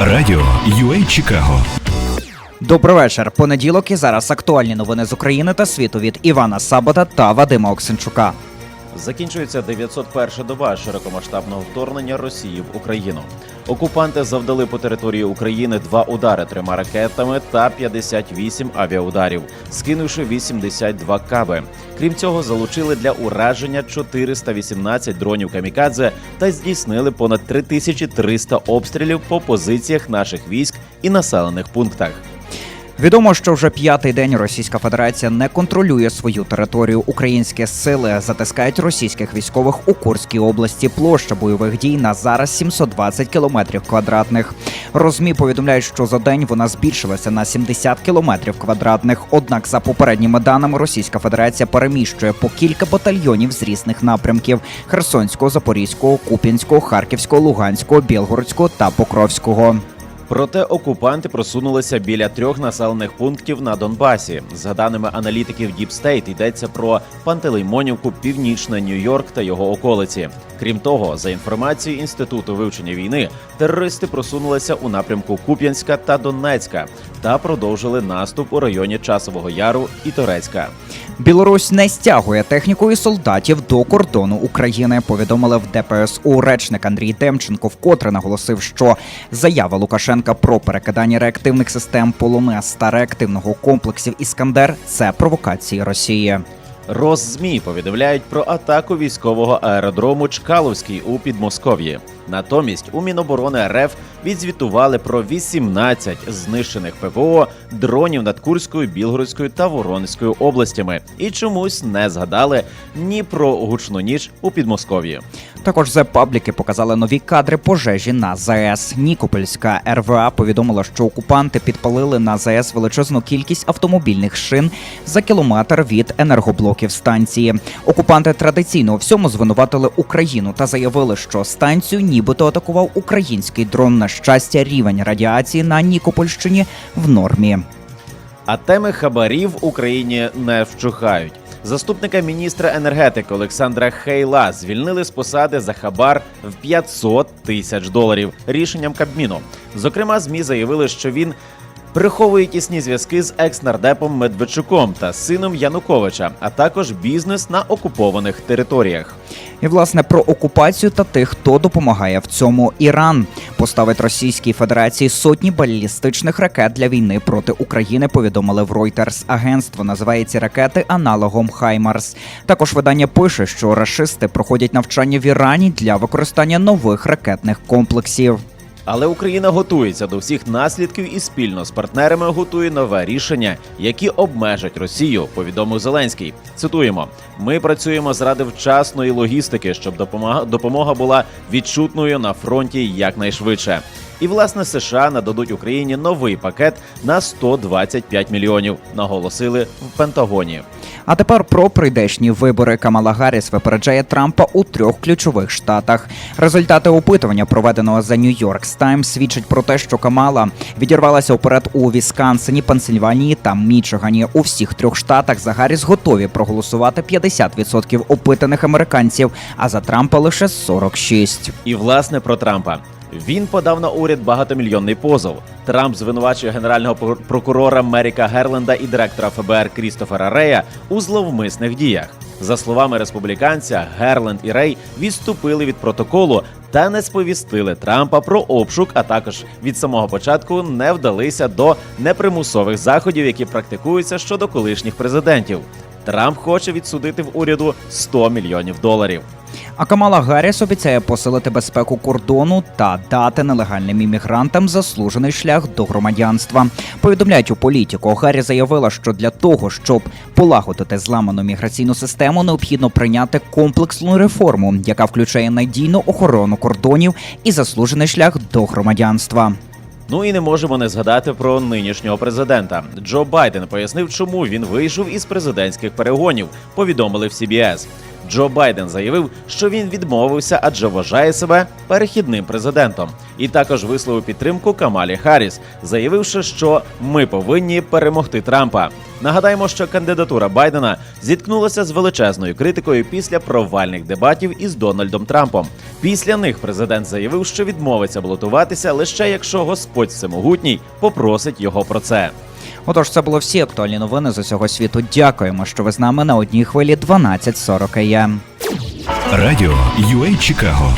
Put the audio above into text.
Радіо UA Чикаго. Добрий вечір. Понеділок і зараз актуальні новини з України та світу від Івана Сабота та Вадима Оксенчука. Закінчується 901 доба широкомасштабного вторгнення Росії в Україну. Окупанти завдали по території України два удари трьома ракетами та 58 авіаударів, скинувши 82 каби. Крім цього, залучили для ураження 418 дронів камікадзе та здійснили понад 3300 обстрілів по позиціях наших військ і населених пунктах. Відомо, що вже п'ятий день Російська Федерація не контролює свою територію. Українські сили затискають російських військових у Курській області. Площа бойових дій на зараз 720 кілометрів квадратних. Розмі повідомляють, що за день вона збільшилася на 70 кілометрів квадратних. Однак, за попередніми даними, Російська Федерація переміщує по кілька батальйонів з різних напрямків: Херсонського, Запорізького, Куп'янського, Харківського, Луганського, Білгородського та Покровського. Проте окупанти просунулися біля трьох населених пунктів на Донбасі. За даними аналітиків State, йдеться про Пантелеймонівку, Північне Нью-Йорк та його околиці. Крім того, за інформацією інституту вивчення війни, терористи просунулися у напрямку Куп'янська та Донецька та продовжили наступ у районі Часового Яру і Торецька. Білорусь не стягує техніку і солдатів до кордону України. Повідомили в ДПСУ речник Андрій Демченко, вкотре наголосив, що заява Лукашенка про перекидання реактивних систем полонез та реактивного комплексів Іскандер це провокації Росії. Роззмі повідомляють про атаку військового аеродрому Чкаловський у Підмосков'ї. Натомість у Міноборони РФ відзвітували про 18 знищених ПВО дронів над Курською, Білгородською та Воронезькою областями і чомусь не згадали ні про гучну ніч у Підмосков'ї. Також зе пабліки показали нові кадри пожежі на ЗАЕС. Нікопольська РВА повідомила, що окупанти підпалили на ЗАЕС величезну кількість автомобільних шин за кілометр від енергоблоків станції. Окупанти традиційно у всьому звинуватили Україну та заявили, що станцію нібито атакував український дрон. На щастя, рівень радіації на Нікопольщині в нормі. А теми хабарів в Україні не вчухають. Заступника міністра енергетики Олександра Хейла звільнили з посади за хабар в 500 тисяч доларів рішенням Кабміну. Зокрема, змі заявили, що він приховує тісні зв'язки з екс-нардепом Медведчуком та сином Януковича, а також бізнес на окупованих територіях. І власне про окупацію та тих, хто допомагає в цьому. Іран поставить Російській Федерації сотні балістичних ракет для війни проти України. Повідомили в Reuters. Агентство називає ці ракети аналогом Хаймарс. Також видання пише, що рашисти проходять навчання в Ірані для використання нових ракетних комплексів. Але Україна готується до всіх наслідків і спільно з партнерами готує нове рішення, які обмежать Росію. Повідомив Зеленський. Цитуємо: ми працюємо заради вчасної логістики, щоб допомога допомога була відчутною на фронті якнайшвидше. І власне США нададуть Україні новий пакет на 125 мільйонів. Наголосили в Пентагоні. А тепер про прийдешні вибори Камала Гарріс випереджає Трампа у трьох ключових штатах. Результати опитування, проведеного за New York Times, свідчать про те, що Камала відірвалася вперед у Вісконсині, Пенсильванії та Мічигані. У всіх трьох штатах за Гарріс готові проголосувати 50% опитаних американців, а за Трампа лише 46%. І власне про Трампа. Він подав на уряд багатомільйонний позов. Трамп звинувачує генерального пр- прокурора Меріка Герленда і директора ФБР Крістофера Рея у зловмисних діях. За словами республіканця, Герленд і Рей відступили від протоколу та не сповістили Трампа про обшук, а також від самого початку не вдалися до непримусових заходів, які практикуються щодо колишніх президентів. Трамп хоче відсудити в уряду 100 мільйонів доларів. А Камала Гарріс обіцяє посилити безпеку кордону та дати нелегальним іммігрантам заслужений шлях до громадянства. Повідомляють у політику. Гаррі заявила, що для того, щоб полагодити зламану міграційну систему, необхідно прийняти комплексну реформу, яка включає надійну охорону кордонів і заслужений шлях до громадянства. Ну і не можемо не згадати про нинішнього президента. Джо Байден пояснив, чому він вийшов із президентських перегонів. Повідомили в CBS. Джо Байден заявив, що він відмовився, адже вважає себе перехідним президентом, і також висловив підтримку Камалі Харріс, заявивши, що ми повинні перемогти Трампа. Нагадаємо, що кандидатура Байдена зіткнулася з величезною критикою після провальних дебатів із Дональдом Трампом. Після них президент заявив, що відмовиться балотуватися лише якщо Господь Всемогутній попросить його про це. Отож, це було всі актуальні новини з усього світу. Дякуємо, що ви з нами на одній хвилі 12.40 АМ. Радіо UA Чикаго